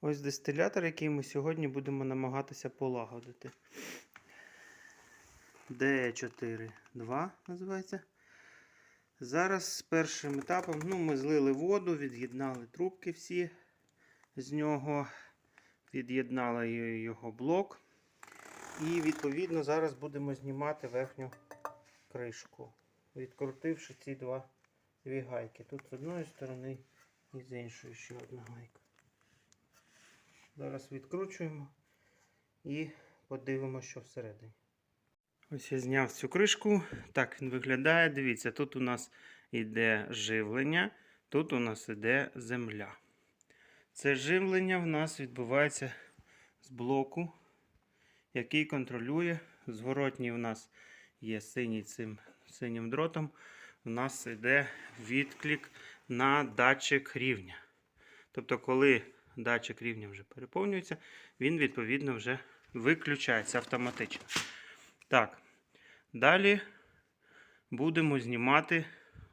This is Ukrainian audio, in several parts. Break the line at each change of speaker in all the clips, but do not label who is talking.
Ось дистилятор, який ми сьогодні будемо намагатися полагодити. D4.2 називається. Зараз з першим етапом ну, ми злили воду, від'єднали трубки всі з нього, від'єднали його блок. І відповідно зараз будемо знімати верхню кришку, відкрутивши ці два дві гайки. Тут з одної сторони і з іншої ще одна гайка. Зараз відкручуємо і подивимося, що всередині. Ось я зняв цю кришку. Так він виглядає. Дивіться, тут у нас йде живлення, тут у нас йде земля. Це живлення в нас відбувається з блоку, який контролює. Зворотній у нас є синій цим синім дротом. У нас йде відклик на датчик рівня. Тобто, коли датчик рівня вже переповнюється, він відповідно вже виключається автоматично. Так, далі будемо знімати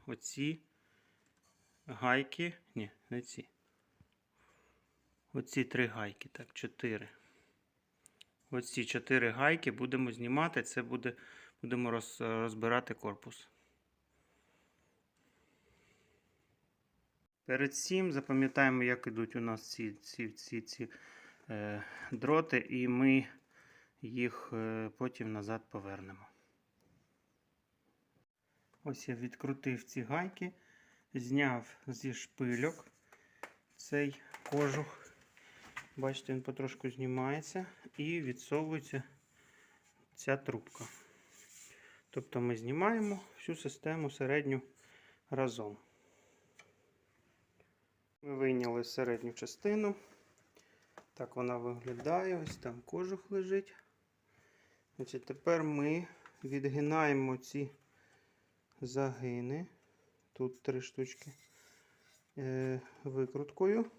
оці гайки. Ні, не ці. Оці три гайки. Так, чотири. Оці чотири гайки будемо знімати. Це буде, будемо роз, розбирати корпус. Перед цим запам'ятаємо, як ідуть у нас ці, ці, ці, ці е, дроти, і ми їх е, потім назад повернемо. Ось я відкрутив ці гайки, зняв зі шпильок цей кожух. Бачите, він потрошку знімається і відсовується ця трубка. Тобто ми знімаємо всю систему середню разом. Ми вийняли середню частину. Так вона виглядає. Ось там кожух лежить. Значить, Тепер ми відгинаємо ці загини. Тут три штучки е, викруткою.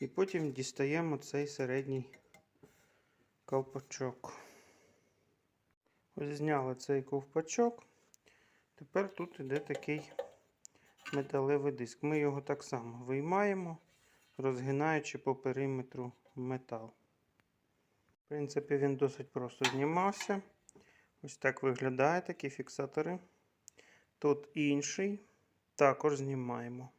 І потім дістаємо цей середній ковпачок. Ось зняли цей ковпачок. Тепер тут іде такий металевий диск. Ми його так само виймаємо, розгинаючи по периметру метал. В принципі, він досить просто знімався. Ось так виглядає такі фіксатори. Тут інший. Також знімаємо.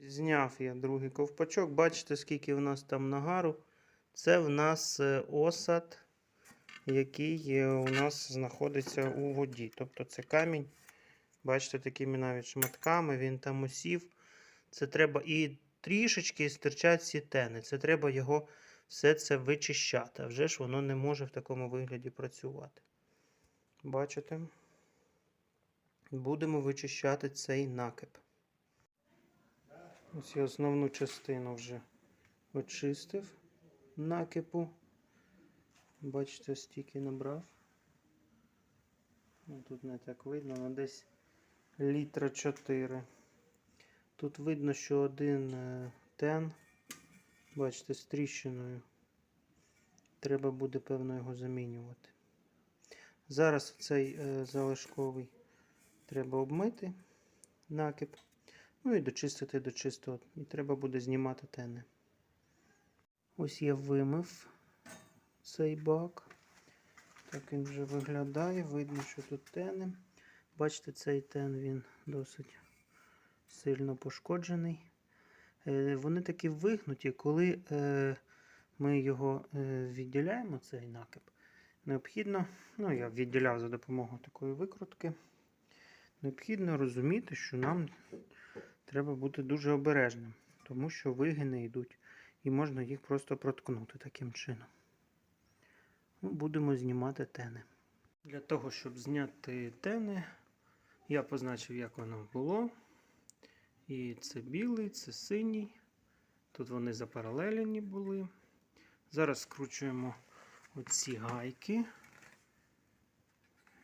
Зняв я другий ковпачок. Бачите, скільки в нас там нагару. Це в нас е, осад, який е, у нас знаходиться у воді. Тобто це камінь. Бачите, такими навіть шматками він там осів. Це треба і трішечки стирчать ці тени. Це треба його все це вичищати. А вже ж воно не може в такому вигляді працювати. Бачите? Будемо вичищати цей накип. Ось я основну частину вже очистив накипу. Бачите, стільки набрав. Ну, Тут не так видно, але десь літра 4. Тут видно, що один е, тен, бачите, з тріщиною. Треба буде, певно, його замінювати. Зараз цей е, залишковий треба обмити накип. Ну і дочистити до чистого. І треба буде знімати тени. Ось я вимив цей бак. Так він вже виглядає. Видно, що тут тени. Бачите, цей тен він досить сильно пошкоджений. Е, Вони такі вигнуті, коли е, ми його е, відділяємо, цей накип. Необхідно, ну я відділяв за допомогою такої викрутки. Необхідно розуміти, що нам треба бути дуже обережним, тому що вигини йдуть і можна їх просто проткнути таким чином. Будемо знімати тени. Для того, щоб зняти тени, я позначив, як воно було. І це білий, це синій. Тут вони запаралелені були. Зараз скручуємо оці гайки,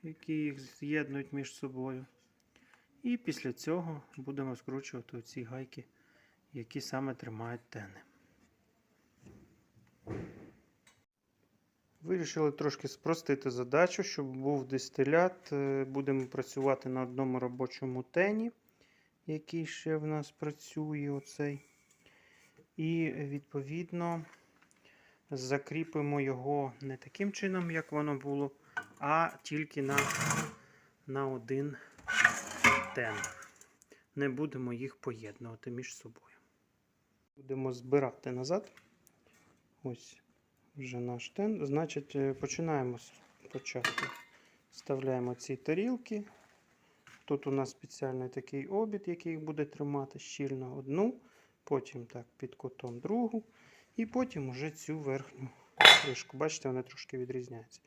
які їх з'єднують між собою. І після цього будемо скручувати оці гайки, які саме тримають тени. Вирішили трошки спростити задачу, щоб був дистилят. Е, Будемо працювати на одному робочому тені, який ще в нас працює. оцей. І відповідно закріпимо його не таким чином, як воно було, а тільки на, на один тен. Не будемо їх поєднувати між собою. Будемо збирати назад. Ось вже наш тен. Значить, е, починаємо спочатку. Вставляємо ці тарілки. Тут у нас спеціальний такий обід, який буде тримати щільно одну, потім так під кутом другу, і потім уже цю верхню кришку. Бачите, вони трошки відрізняються.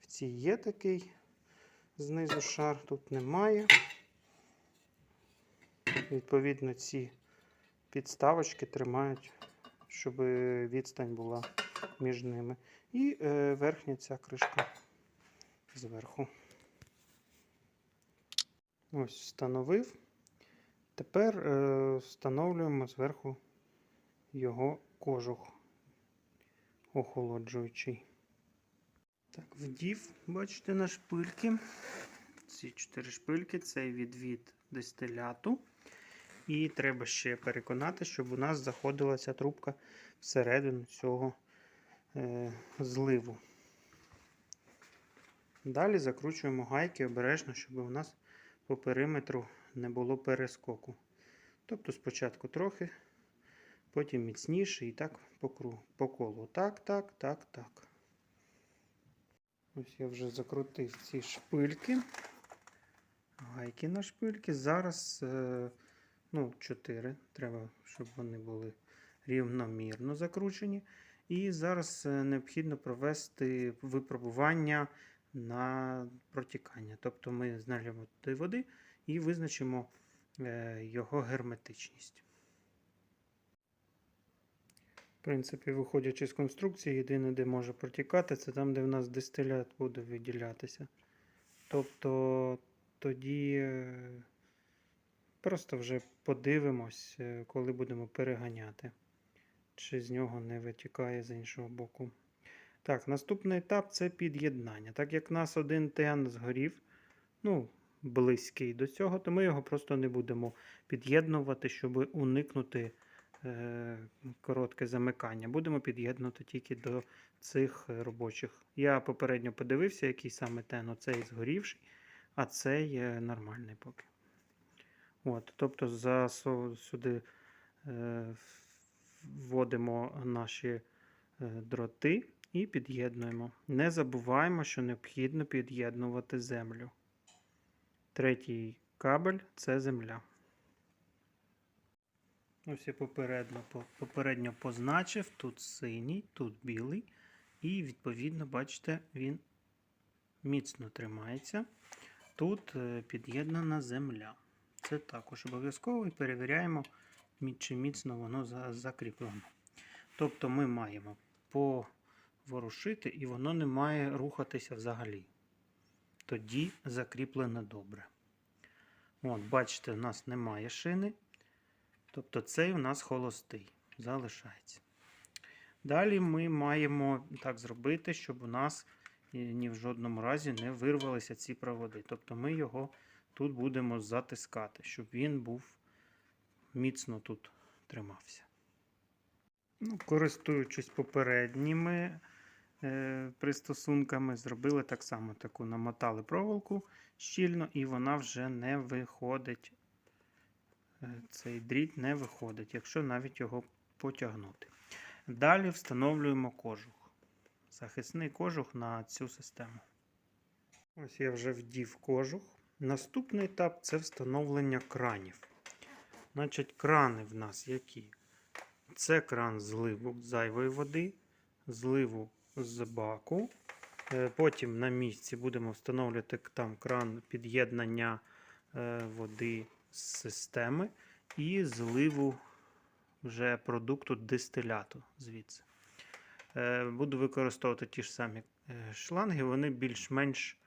В цій є такий знизу шар, тут немає. Відповідно, ці підставочки тримають, щоб відстань була між ними. І е, верхня ця кришка зверху. Ось встановив. Тепер е, встановлюємо зверху його кожух охолоджуючий. Так, вдів, бачите, на шпильки. Ці чотири шпильки це відвід дистиляту. І треба ще переконати, щоб у нас заходила ця трубка всередину цього зливу. Далі закручуємо гайки обережно, щоб у нас по периметру не було перескоку. Тобто спочатку трохи, потім міцніше і так по, кругу, по колу. Так, так, так, так. Ось я вже закрутив ці шпильки. Гайки на шпильки. Зараз е, ну, 4. Треба, щоб вони були рівномірно закручені. І зараз е, необхідно провести випробування на протікання. Тобто ми знальємо туди води і визначимо е, його герметичність. В принципі, виходячи з конструкції, єдине, де може протікати, це там, де в нас дистилят буде виділятися. Тобто тоді е, просто вже подивимось, коли будемо переганяти, чи з нього не витікає з іншого боку. Так, наступний етап це під'єднання. Так як у нас один тен згорів, ну, близький до цього, то ми його просто не будемо під'єднувати, щоб уникнути е, коротке замикання. Будемо під'єднувати тільки до цих робочих. Я попередньо подивився, який саме тен оцей згорівший, а цей нормальний поки. От, тобто за, сюди е, вводимо наші е, дроти і під'єднуємо. Не забуваємо, що необхідно під'єднувати землю. Третій кабель це земля. Ось я попередньо, попередньо позначив, тут синій, тут білий. І, відповідно, бачите, він міцно тримається. Тут е, під'єднана земля. Це також обов'язково і перевіряємо, чи міцно воно закріплено. Тобто ми маємо поворушити, і воно не має рухатися взагалі. Тоді закріплено добре. От, бачите, у нас немає шини. Тобто цей у нас холостий, залишається. Далі ми маємо так зробити, щоб у нас ні в жодному разі не вирвалися ці проводи. Тобто ми його тут будемо затискати, щоб він був міцно тут тримався. Ну, Користуючись попередніми е, пристосунками, зробили так само таку намотали проволоку щільно, і вона вже не виходить. Е, цей дріт не виходить, якщо навіть його потягнути. Далі встановлюємо кожух. Захисний кожух на цю систему. Ось я вже вдів кожух. Наступний етап це встановлення кранів. Значить, крани в нас які? Це кран зливу зайвої води, зливу з баку. Е, потім на місці будемо встановлювати там кран під'єднання е, води з системи і зливу вже продукту дистиляту звідси. Е, буду використовувати ті ж самі шланги, вони більш-менш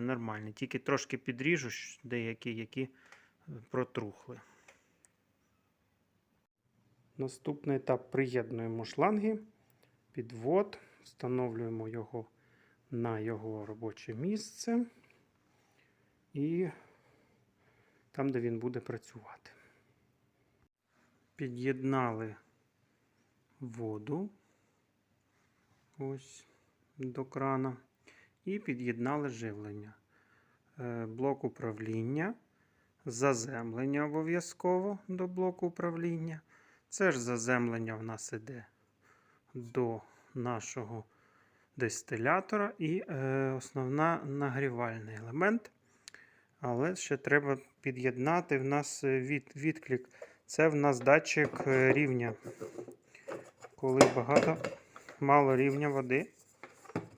нормальні. Тільки трошки підріжу деякі, які протрухли. Наступний етап приєднуємо шланги, підвод, встановлюємо його на його робоче місце і там, де він буде працювати. Під'єднали воду ось до крана і під'єднали живлення. Е, Блок управління, заземлення обов'язково до блоку управління. Це ж заземлення в нас іде до нашого дистилятора і е, основна нагрівальний елемент. Але ще треба під'єднати в нас е, від, відклик. Це в нас датчик е, рівня. Коли багато мало рівня води,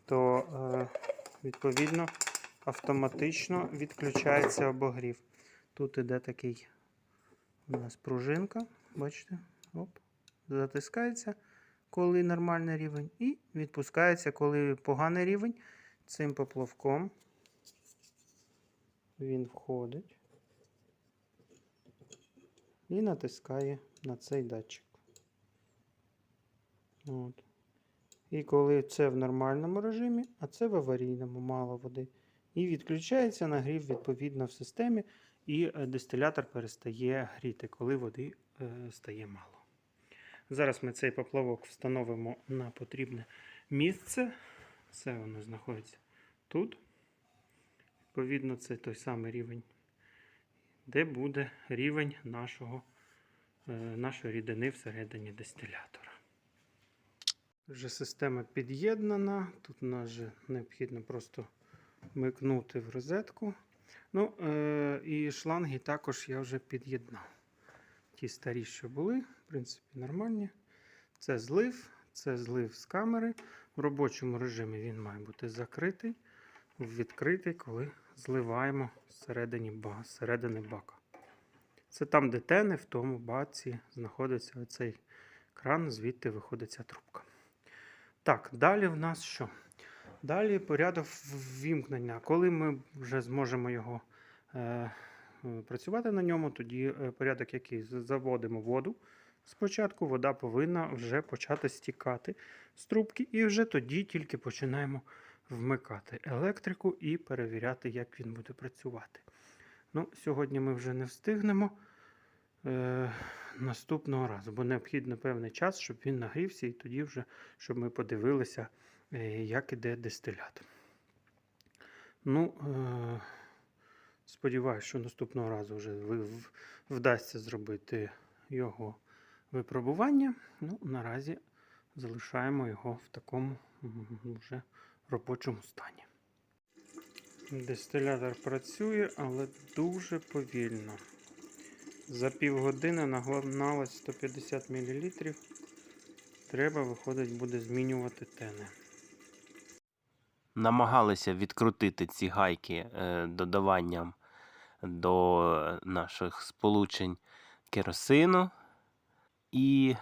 то е, відповідно автоматично відключається обогрів. Тут іде такий у нас пружинка, бачите, оп, затискається, коли нормальний рівень, і відпускається, коли поганий рівень. Цим поплавком він входить і натискає на цей датчик. От. І коли це в нормальному режимі, а це в аварійному мало води. І відключається нагрів відповідно в системі, і е, дистилятор перестає гріти, коли води е, стає мало. Зараз ми цей поплавок встановимо на потрібне місце. Все воно знаходиться тут. Відповідно, це той самий рівень, де буде рівень нашого, е, нашої рідини всередині дистилятора. Вже система під'єднана. Тут у нас вже необхідно просто вмикнути в розетку. Ну, е, і шланги також я вже під'єднав. Ті старі, що були, в принципі, нормальні. Це злив, це злив з камери. В робочому режимі він має бути закритий, відкритий, коли зливаємо зсередини бака. Це там, де тени, в тому баці знаходиться оцей кран, звідти виходить ця трубка. Так, далі в нас що? Далі порядок ввімкнення. Коли ми вже зможемо його е, працювати на ньому, тоді е, порядок, який заводимо воду. Спочатку вода повинна вже почати стікати з трубки, і вже тоді тільки починаємо вмикати електрику і перевіряти, як він буде працювати. Ну, Сьогодні ми вже не встигнемо е, наступного разу, бо необхідно певний час, щоб він нагрівся, і тоді вже, щоб ми подивилися, е, як іде дистилят. Ну, е, сподіваюся, що наступного разу вже вдасться зробити його випробування. Ну, наразі залишаємо його в такому вже робочому стані. Дистилятор працює, але дуже повільно. За півгодини нагналось 150 мл. Треба, виходить, буде змінювати тени.
намагалися відкрутити ці гайки е, додаванням до наших сполучень керосину. І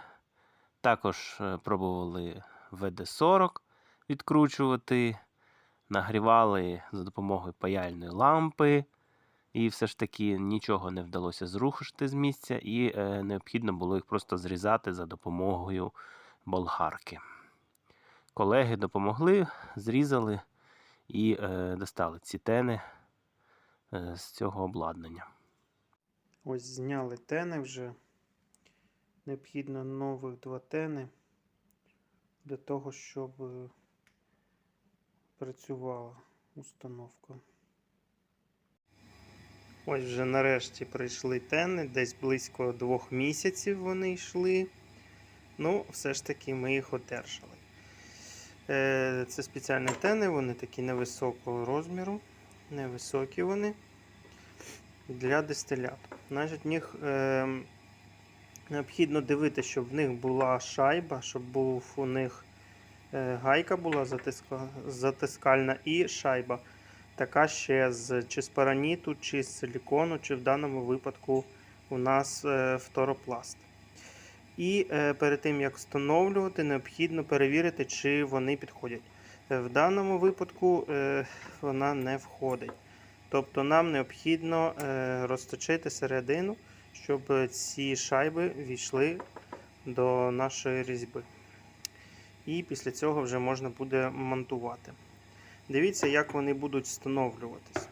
також е, пробували ВД-40 відкручувати, нагрівали за допомогою паяльної лампи. І все ж таки нічого не вдалося зрушити з місця, і е, необхідно було їх просто зрізати за допомогою болгарки. Колеги допомогли, зрізали і е, достали ці тени з цього обладнання.
Ось зняли тени вже. Необхідно нових два тени для того, щоб е, працювала установка. Ось вже нарешті прийшли тени, десь близько двох місяців вони йшли. Ну, все ж таки ми їх одержали. Е, Це спеціальні тени, вони такі невисокого розміру, невисокі вони для дистиляту. Значить, в них е, необхідно дивитися, щоб в них була шайба, щоб був у них е, гайка була затиска, затискальна і шайба. Така ще з чи з параніту, чи з силікону, чи в даному випадку у нас е, фторопласт. І е, перед тим як встановлювати, необхідно перевірити, чи вони підходять. В даному випадку е, вона не входить. Тобто нам необхідно е, розточити середину, щоб ці шайби війшли до нашої різьби. І після цього вже можна буде монтувати. Дивіться, як вони будуть встановлюватися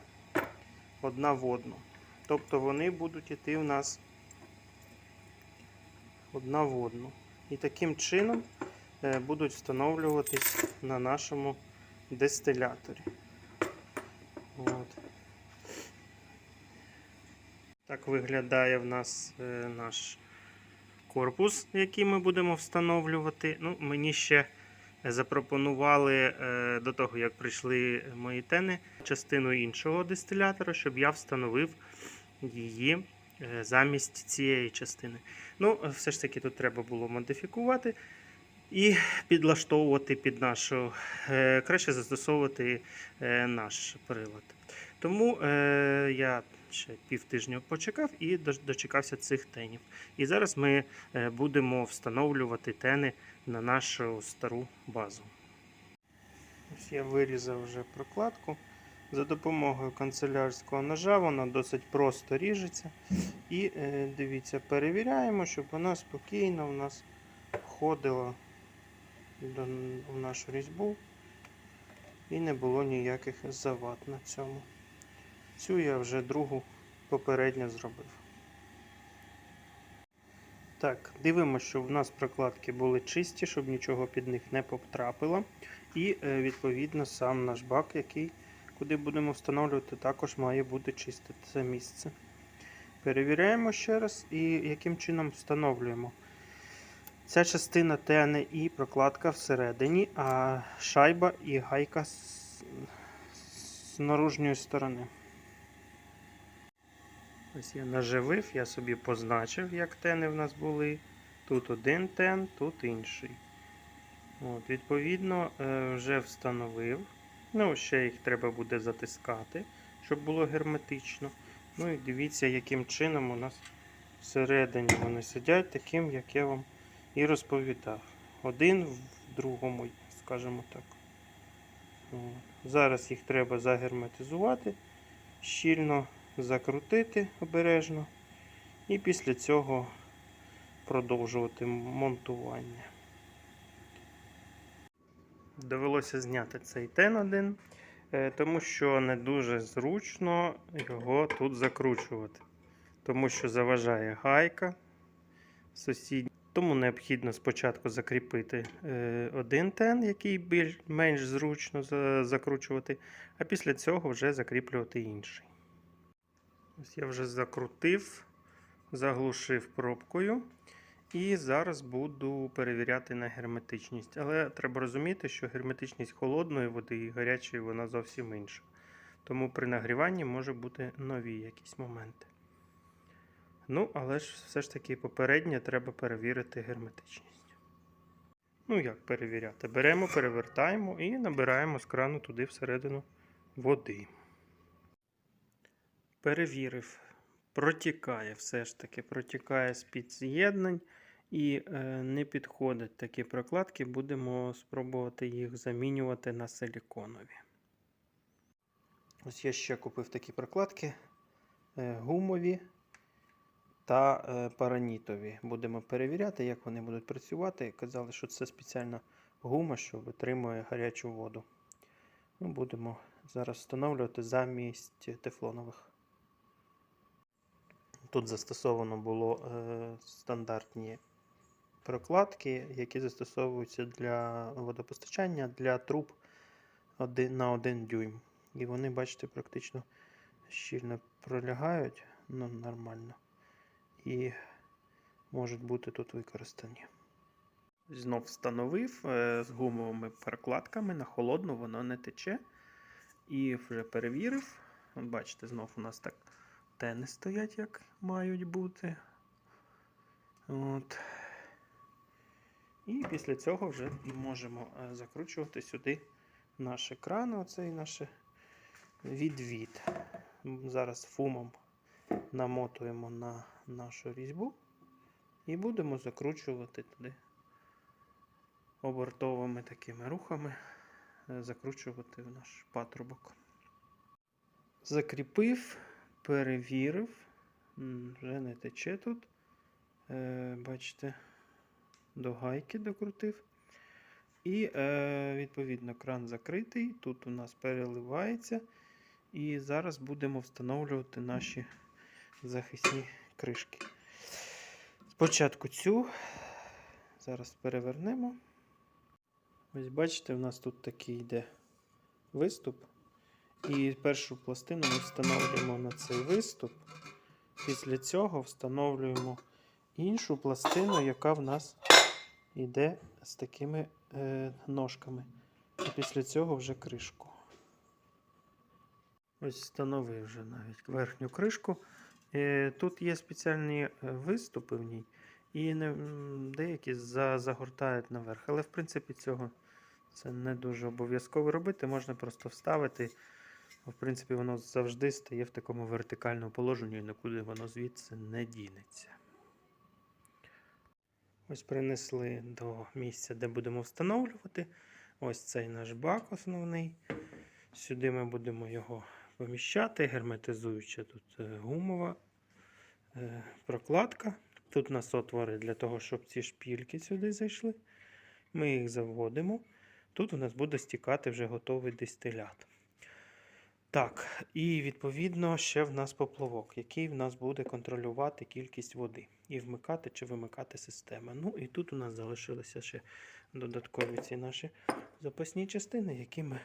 одна в одну. Тобто вони будуть йти у нас одна в одну. І таким чином е, будуть встановлюватись на нашому дистиляторі. От. Так виглядає в нас е, наш корпус, який ми будемо встановлювати. Ну, мені ще запропонували е, до того, як прийшли мої тени, частину іншого дистилятора, щоб я встановив її е, замість цієї частини. Ну, все ж таки тут треба було модифікувати і підлаштовувати під нашу, е, краще застосовувати е, наш прилад. Тому е, я ще півтижня почекав і дочекався цих тенів. І зараз ми будемо встановлювати тени на нашу стару базу. Ось я вирізав вже прокладку. За допомогою канцелярського ножа вона досить просто ріжеться. І дивіться, перевіряємо, щоб вона спокійно в нас входила в нашу різьбу і не було ніяких завад на цьому. Цю я вже другу попередньо зробив. Так, дивимося, щоб в нас прокладки були чисті, щоб нічого під них не потрапило. І е, відповідно сам наш бак, який куди будемо встановлювати, також має бути чисте це місце. Перевіряємо ще раз і яким чином встановлюємо. Ця частина тени і прокладка всередині, а шайба і гайка з, з наружньої сторони. Ось я наживив, я собі позначив, як тени в нас були. Тут один тен, тут інший. От, відповідно, е, вже встановив. Ну, ще їх треба буде затискати, щоб було герметично. Ну і дивіться, яким чином у нас всередині вони сидять, таким, як я вам і розповідав. Один в другому, скажімо так. Зараз їх треба загерметизувати, щільно закрутити обережно. І після цього продовжувати монтування. Довелося зняти цей тен один, е, тому що не дуже зручно його тут закручувати. Тому що заважає гайка сусідня. Тому необхідно спочатку закріпити е, один тен, який більш, менш зручно закручувати, а після цього вже закріплювати інший. Ось я вже закрутив, заглушив пробкою. І зараз буду перевіряти на герметичність. Але треба розуміти, що герметичність холодної води і гарячої вона зовсім інша. Тому при нагріванні може бути нові якісь моменти. Ну, але ж все ж таки попередньо треба перевірити герметичність. Ну, як перевіряти? Беремо, перевертаємо і набираємо з крану туди всередину води. Перевірив. Протікає все ж таки, протікає з-під з'єднань і е, не підходять такі прокладки. Будемо спробувати їх замінювати на силіконові. Ось я ще купив такі прокладки е, гумові та е, паранітові. Будемо перевіряти, як вони будуть працювати. Казали, що це спеціальна гума, що витримує гарячу воду. Ну, будемо зараз встановлювати замість тефлонових. Тут застосовано було е, стандартні прокладки, які застосовуються для водопостачання для труб на 1 дюйм. І вони, бачите, практично щільно пролягають ну, нормально. І можуть бути тут використані. Знов встановив е, з гумовими прокладками на холодну воно не тече. І вже перевірив. Бачите, знов у нас так тени стоять, як мають бути. От. І після цього вже можемо е, закручувати сюди наш екран, оцей наш відвід. Зараз фумом намотуємо на нашу різьбу і будемо закручувати туди обертовими такими рухами, е, закручувати в наш патрубок. Закріпив, перевірив, вже не тече тут. Е, бачите, до гайки докрутив. І, е, відповідно, кран закритий. Тут у нас переливається. І зараз будемо встановлювати наші захисні кришки. Спочатку цю Зараз перевернемо. Ось бачите, у нас тут такий йде виступ. І першу пластину ми встановлюємо на цей виступ. Після цього встановлюємо іншу пластину, яка в нас йде з такими е, ножками. І після цього вже кришку. Ось встановив вже навіть верхню кришку. Е, тут є спеціальні е, виступи в ній, і деякі загортають наверх. Але в принципі цього це не дуже обов'язково робити. Можна просто вставити. В принципі, воно завжди стає в такому вертикальному положенні, і нікуди воно звідси не дінеться. Ось принесли до місця, де будемо встановлювати. Ось цей наш бак основний. Сюди ми будемо його поміщати, герметизуюча тут е, гумова е, прокладка. Тут у нас отвори для того, щоб ці шпільки сюди зайшли. Ми їх заводимо. Тут у нас буде стікати вже готовий дистилят. Так, і відповідно ще в нас поплавок, який в нас буде контролювати кількість води і вмикати чи вимикати систему. Ну і тут у нас залишилися ще додаткові ці наші запасні частини, які ми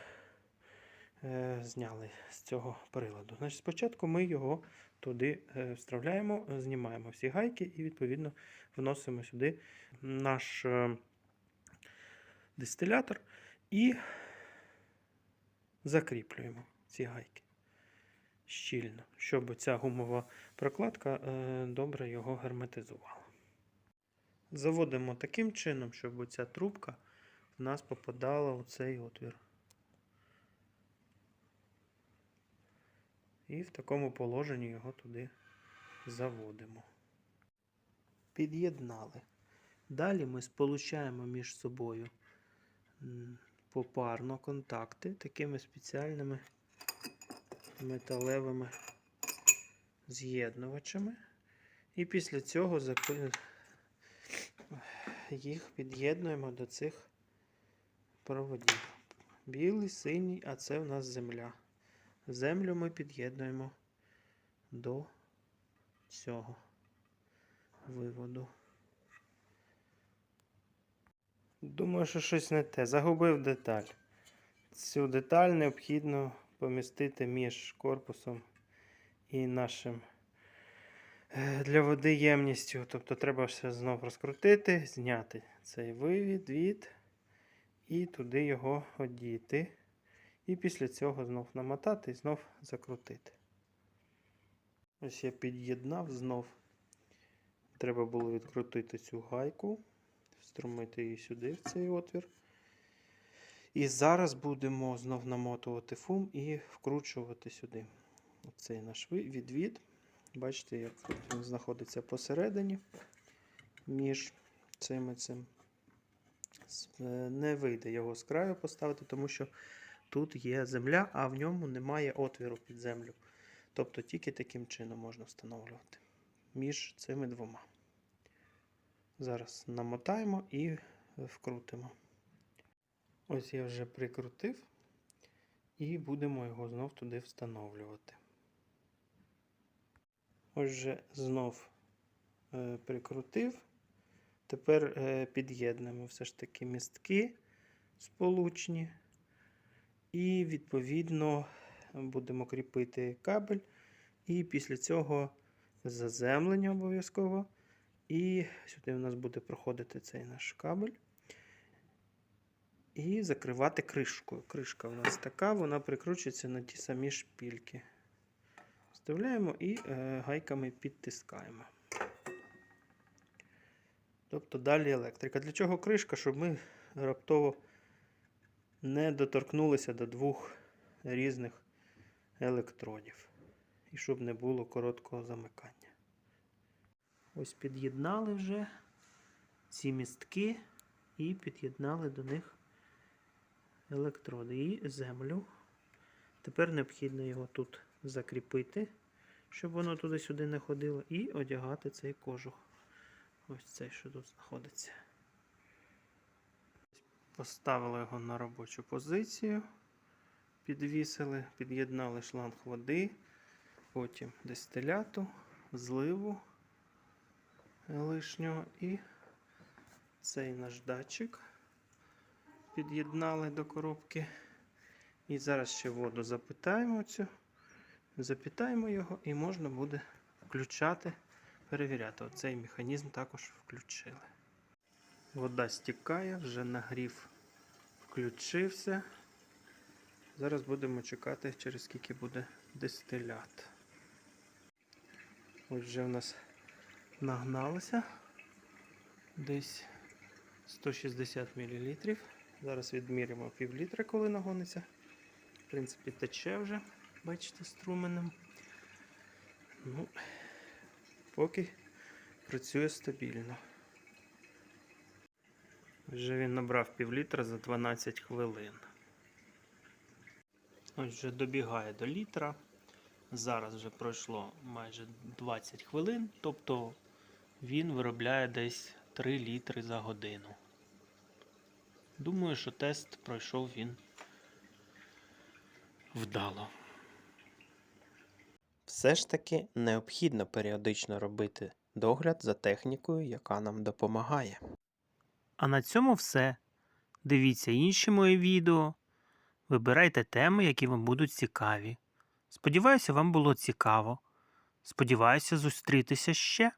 зняли з цього приладу. Значить, спочатку ми його туди е, вставляємо, е, знімаємо всі гайки і відповідно вносимо сюди наш е, дистилятор і закріплюємо ці гайки щільно, щоб ця гумова прокладка е, добре його герметизувала. Заводимо таким чином, щоб ця трубка в нас попадала у цей отвір. І в такому положенні його туди заводимо. Під'єднали. Далі ми сполучаємо між собою попарно контакти такими спеціальними металевими з'єднувачами. І після цього їх під'єднуємо до цих проводів. Білий, синій, а це в нас земля. Землю ми під'єднуємо до цього виводу. Думаю, що щось не те. Загубив деталь. Цю деталь необхідно помістити між корпусом і нашим е, для води ємністю. Тобто треба все знов розкрутити, зняти цей вивід від і туди його одіти. І після цього знов намотати і знов закрутити. Ось я під'єднав знов. Треба було відкрутити цю гайку, встромити її сюди, в цей отвір. І зараз будемо знов намотувати фум і вкручувати сюди цей наш відвід. Бачите, як він знаходиться посередині між цим і цим. Е, Не вийде його з краю поставити, тому що тут є земля, а в ньому немає отвіру під землю. Тобто тільки таким чином можна встановлювати між цими двома. Зараз намотаємо і вкрутимо. Ось я вже прикрутив, і будемо його знов туди встановлювати. Ось вже знов е, прикрутив. Тепер е, під'єднуємо все ж таки містки сполучні. І, відповідно, будемо кріпити кабель. І після цього заземлення обов'язково. І сюди у нас буде проходити цей наш кабель. І закривати кришкою. Кришка у нас така, вона прикручується на ті самі шпільки. Вставляємо і е, гайками підтискаємо. Тобто далі електрика. Для чого кришка? Щоб ми раптово не доторкнулися до двох різних електродів. І щоб не було короткого замикання. Ось під'єднали вже ці містки і під'єднали до них електроди і землю. Тепер необхідно його тут закріпити, щоб воно туди-сюди не ходило, і одягати цей кожух. Ось цей, що тут знаходиться. Поставили його на робочу позицію, підвісили, під'єднали шланг води, потім дистиляту, зливу лишнього і Цей наш датчик під'єднали до коробки. І зараз ще воду запитаємо цю. Запитаємо його і можна буде включати, перевіряти. Оцей механізм також включили. Вода стікає, вже нагрів включився. Зараз будемо чекати, через скільки буде дистилят. Ось вже в нас нагналося десь 160 мл. Зараз відміряємо пів літра, коли нагониться. В принципі, тече вже, бачите, струменем. Ну, поки працює стабільно. Вже він набрав пів літра за 12 хвилин. Ось вже добігає до літра. Зараз вже пройшло майже 20 хвилин, тобто він виробляє десь 3 літри за годину. Думаю, що тест пройшов він вдало.
Все ж таки необхідно періодично робити догляд за технікою, яка нам допомагає.
А на цьому все. Дивіться інші мої відео. Вибирайте теми, які вам будуть цікаві. Сподіваюся, вам було цікаво. Сподіваюся зустрітися ще.